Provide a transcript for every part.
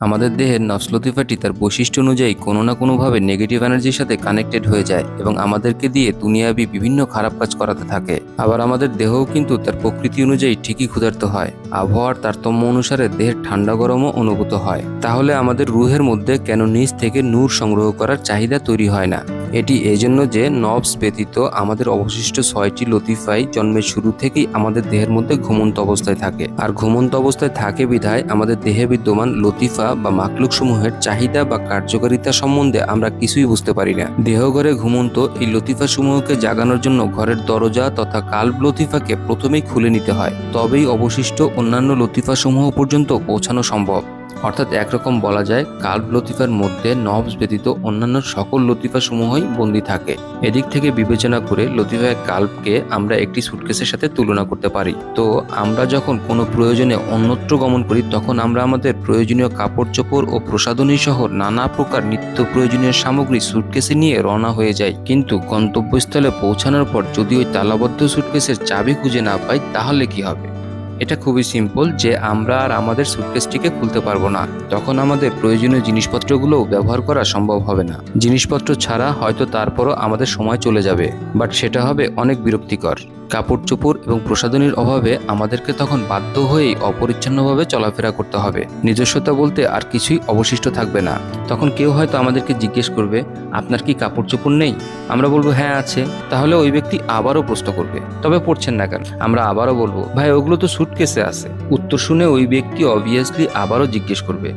আমাদের দেহের নফস লতিফাটি তার বৈশিষ্ট্য অনুযায়ী কোনো না কোনোভাবে নেগেটিভ এনার্জির সাথে কানেক্টেড হয়ে যায় এবং আমাদেরকে দিয়ে দুনিয়াবি বিভিন্ন খারাপ কাজ করাতে থাকে। আবার আমাদের দেহও কিন্তু তার প্রকৃতি অনুযায়ী ঠিকই ক্ষুধার্ত হয়। আবহাওয়ার তারতম্য অনুসারে দেহের ঠান্ডা গরমও অনুভূত হয়। তাহলে আমাদের রুহের মধ্যে কেন নিজ থেকে নূর সংগ্রহ করার চাহিদা তৈরি হয় না? এটি এজন্য যে নবস ব্যতীত আমাদের অবশিষ্ট ছয়টি লতিফাই জন্মের শুরু থেকেই আমাদের দেহের মধ্যে ঘুমন্ত অবস্থায় থাকে। আর ঘুমন্ত অবস্থায় থাকে বিধায় আমাদের দেহে বিদ্যমান লতিফা বা মাকলুক সমূহের চাহিদা বা কার্যকারিতা সম্বন্ধে আমরা কিছুই বুঝতে পারি না। দেহঘরে ঘুমন্ত এই লতিফা সমূহকে জাগানোর জন্য ঘরের দরজা তথা কাল্ব লতিফাকে প্রথমেই খুলে নিতে হয়। তবেই অবশিষ্ট অন্যান্য লতিফা সমূহ পর্যন্ত পৌঁছানো সম্ভব। অর্থাৎ একরকম বলা যায় কাল্ব লতিফার মধ্যে নবস ব্যতীত অন্যান্য সকল লতিফা সমূহই বন্দী থাকে। এদিক থেকে বিবেচনা করে লতিফা কাল্বকে আমরা একটি সুটকেসের সাথে তুলনা করতে পারি। তো আমরা যখন কোনো প্রয়োজনে অন্যত্র গমন করি, তখন আমরা আমাদের প্রয়োজনীয় কাপড় চোপড় ও প্রসাধনী সহ নানা প্রকার নিত্য প্রয়োজনীয় সামগ্রী সুটকেসে নিয়ে রওনা হয়ে যায় কিন্তু গন্তব্যস্থলে পৌঁছানোর পর যদি ওই তালাবদ্ধ সুটকেসের চাবি খুঁজে না পাই, তাহলে কি হবে? এটা খুবই সিম্পল যে আমরা আর আমাদের সুটকেসটিকে খুলতে পারব না। তখন আমাদের প্রয়োজনীয় জিনিসপত্রগুলোও ব্যবহার করা সম্ভব হবে না। জিনিসপত্র ছাড়া হয়তো তারপরও আমাদের সময় চলে যাবে বাট সেটা হবে অনেক বিরক্তিকর। কাপড় চোপড় এবং প্রসাধনীর অভাবে আমাদেরকে তখন বাধ্য হয়েই অপরিচ্ছন্নভাবে চলাফেরা করতে হবে। নিজস্বতা বলতে আর কিছুই অবশিষ্ট থাকবে না। তখন কেউ হয়তো আমাদেরকে জিজ্ঞেস করবে, আপনার কি কাপড় চোপড় নেই? আমরা বলব হ্যাঁ আছে। তাহলে ওই ব্যক্তি আবারও প্রশ্ন করবে, তবে পড়ছেন না কেন? আমরা আবারও বলব, ভাই, ওগুলো তো সুটকেসে আছে। উত্তর শুনে ওই ব্যক্তি অবভিয়াসলি আবারও জিজ্ঞেস করবে,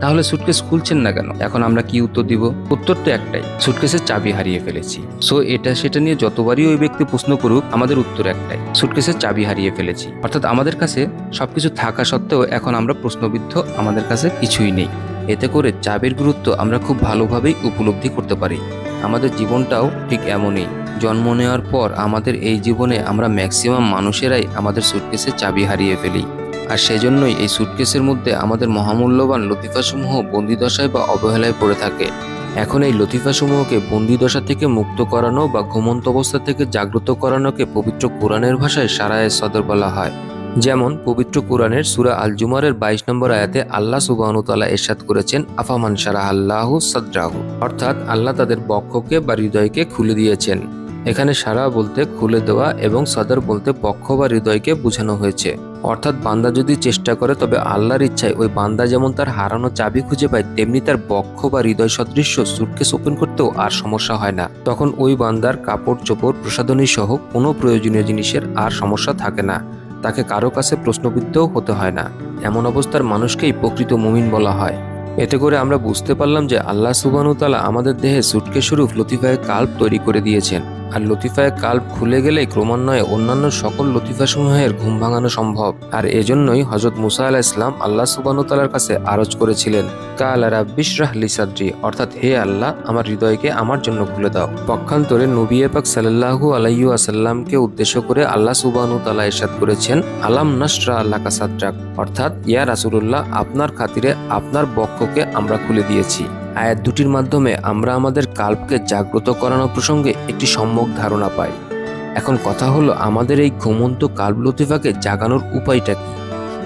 তাহলে সুটকেস খুলছেন না কেন? এখন আমরা কি উত্তর দিব? উত্তর তো একটাই সুটকেসের চাবি হারিয়ে ফেলেছি। সো এটা সেটা নিয়ে যতবারই ওই ব্যক্তি প্রশ্ন করুক, আমাদের উত্তর একটাই সুটকেসের চাবি হারিয়ে ফেলেছি। অর্থাৎ আমাদের কাছে সবকিছু থাকা সত্ত্বেও এখন আমরা প্রশ্নবিদ্ধ, আমাদের কাছে কিছুই নেই। এতে করে চাবির গুরুত্ব আমরা খুব ভালোভাবেই উপলব্ধি করতে পারি। আমাদের জীবনটাও ঠিক এমনই। জন্ম নেওয়ার পর আমাদের এই জীবনে আমরা ম্যাক্সিমাম মানুষেরাই আমাদের সুটকেসের চাবি হারিয়ে ফেলি। আর সেজন্যই এই সুটকেসের মধ্যে আমাদের মহামূল্যবান লতিফাসমূহ বন্দিদশায় বা অবহেলায় পড়ে থাকে। এখন এই লতিফাসমূহকে বন্দিদশা থেকে মুক্ত করানো বা ঘুমন্ত অবস্থা থেকে জাগ্রত করানোকে পবিত্র কোরআনের ভাষায় সারায় সদর বলা হয়। যেমন, পবিত্র কোরআনের সুরা আল জুমারের বাইশ নম্বর আয়াতে আল্লাহ সুবাহতালা এরশাদ করেছেন, আফামান সারাহ আল্লাহ সাদ্রাহু। অর্থাৎ আল্লাহ তাদের বক্ষকে বা হৃদয়কে খুলে দিয়েছেন। এখানে সারা বলতে খুলে দেওয়া এবং সদর বলতে পক্ষ বা হৃদয়কে বোঝানো হয়েছে। অর্থাৎ বান্দা যদি চেষ্টা করে, তবে আল্লাহর ইচ্ছায় ওই বান্দা যেমন তার হারানো চাবি খুঁজে পায়, তেমনি তার বক্ষ বা হৃদয় সদৃশ্য সুটকেস ওপেন করতেও আর সমস্যা হয় না। তখন ওই বান্দার কাপড় চোপড়, প্রসাধনী সহ কোনো প্রয়োজনীয় জিনিসের আর সমস্যা থাকে না। তাকে কারও কাছে প্রশ্নবিদ্ধও হতে হয় না। এমন অবস্থার মানুষকেই প্রকৃত মুমিন বলা হয়। এতে করে আমরা বুঝতে পারলাম যে আল্লাহ সুবানুতালা আমাদের দেহে সুটকে স্বরূপ লতিফায় কাল্প তৈরি করে দিয়েছেন। আর লতিফায় কাল্প খুলে গেলে ক্রমান্বয়ে অন্যান্য সকল লতিফাসমূহের ঘুম ভাঙানো সম্ভব। আর এজন্যই হজরত মুসা আলাহ ইসলাম আল্লাহ সুবানুতালার কাছে আরজ করেছিলেন, কাল রাব্বিশ রাহলি সাদ্রি অর্থাৎ হে আল্লাহ, আমার হৃদয়কে আমার জন্য খুলে দাও। পক্ষান্তরে নবী পাক সাল্লাহু আলাইহু আসাল্লামকে উদ্দেশ্য করে আল্লাহ সুবানু তালা এরশাদ করেছেন, আলাম নাসরা আল্লাহ কাসাদ্রাক অর্থাৎ, ইয়া রাসুলুল্লাহ, আপনার খাতিরে আপনার বক্ষকে আমরা খুলে দিয়েছি। আয়াত দুটির মাধ্যমে আমরা আমাদের কাল্পকে জাগ্রত করানো প্রসঙ্গে একটি সম্যক ধারণা পাই। এখন কথা হলো, আমাদের এই ঘুমন্ত কাল্প লতিফাকে জাগানোর উপায়টা কি?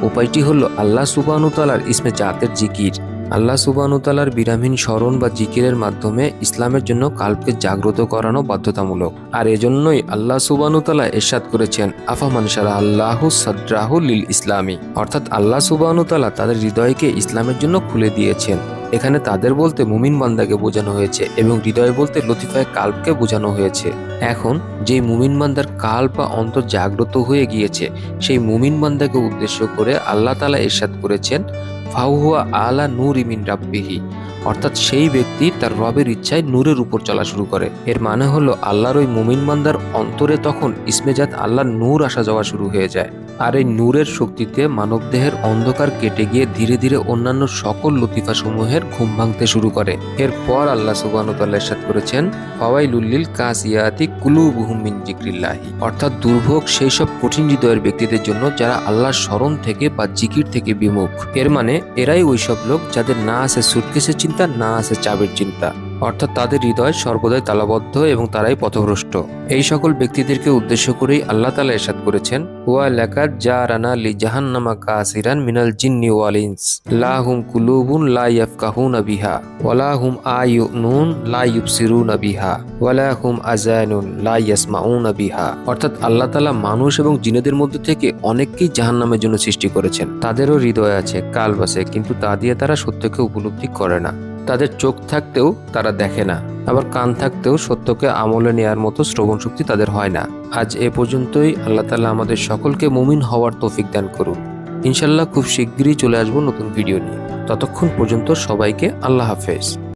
উপায়টি হলো আল্লাহ সুবানুতালার ইসমে জাতের জিকির। আল্লাহ সুবানুতালার বিরামহীন স্মরণ বা জিকিরের মাধ্যমে ইসলামের জন্য কাল্পকে জাগ্রত করানো বাধ্যতামূলক। আর এজন্যই আল্লাহ সুবানুতালা এরশাদ করেছেন, আফা মানসারা আল্লাহ সাদ্রাহু লিল ইসলামী। অর্থাৎ আল্লাহ সুবানুতালা তাদের হৃদয়কে ইসলামের জন্য খুলে দিয়েছেন। এখানে তাদের বলতে মুমিন বান্দাকে বোঝানো হয়েছে এবং হৃদয় বলতে লতিফায় কাল্পকে বোঝানো হয়েছে। এখন, যেই মুমিন বান্দার কাল বা অন্তর জাগ্রত হয়ে গিয়েছে, সেই মুমিন বান্দাকে উদ্দেশ্য করে আল্লাহ তালা এরশাদ করেছেন, ফাউহুয়া আলা নুর ইমিন রাব্বিহি। অর্থাৎ সেই ব্যক্তি তার রবের ইচ্ছায় নূরের উপর চলা শুরু করে। এর মানে হলো আল্লাহর ওই মুমিন বান্দার অন্তরে তখন ইসমেজাত আল্লাহর নূর আসা যাওয়া শুরু হয়ে যায়। আর এই নূরের শক্তিতে মানবদেহের অন্ধকার কেটে গিয়ে ধীরে ধীরে অন্যান্য সকল লতিফা সমূহের ঘুম ভাঙতে শুরু করে। এরপর আল্লাহ সুবাহতাল্লাহ সাত করেছেন ফাওয়াইলুল্লিল কাসিয়াতি কুলুবুহুম মিন জিক্রিল্লাহি অর্থাৎ দুর্ভোগ সেই সব কঠিন হৃদয়ের ব্যক্তিদের জন্য যারা আল্লাহর স্মরণ থেকে বা জিকির থেকে বিমুখ। এর মানে এরাই ওইসব লোক যাদের না আছে সুটকেসের চিন্তা না আছে চাবির চিন্তা। অর্থাৎ তাদের হৃদয় সর্বদাই তালাবদ্ধ এবং তারাই পথভ্রষ্ট। এই সকল ব্যক্তিদেরকে উদ্দেশ্য করেই আল্লাহ তালা এরশাদ করেছেন, ওয়া লাকাদ জারানা লি জাহান্নামা কাসিরান মিনাল জিন্নি ওয়াল ইনস। লা হুম কুলুবুন লা ইয়াফকাহুনা বিহা ওয়ালা হুম আয়ুনুন লা ইউবসিরুনা বিহা ওয়ালা হুম আযানুন লা ইয়াসমাউনা বিহা। অর্থাৎ আল্লাহ তালা মানুষ এবং জিনেদের মধ্যে থেকে অনেককেই জাহান্নামের জন্য সৃষ্টি করেছেন। তাদেরও হৃদয় আছে কাল বাসে কিন্তু তা দিয়ে তারা সত্যকে উপলব্ধি করে না। তাদের চোখ থাকতেও তারা দেখে না, আবার কান থাকতেও সত্যকে আমলে নেয়ার মতো শ্রবণ শক্তি তাদের হয় না। আজ এ পর্যন্তই, আল্লাহ তালা আমাদের সকলকে মুমিন হওয়ার তৌফিক দান করুন। ইনশাল্লাহ খুব শীঘ্রই চলে আসব নতুন ভিডিও নিয়ে। ততক্ষণ পর্যন্ত সবাইকে আল্লাহ হাফেজ।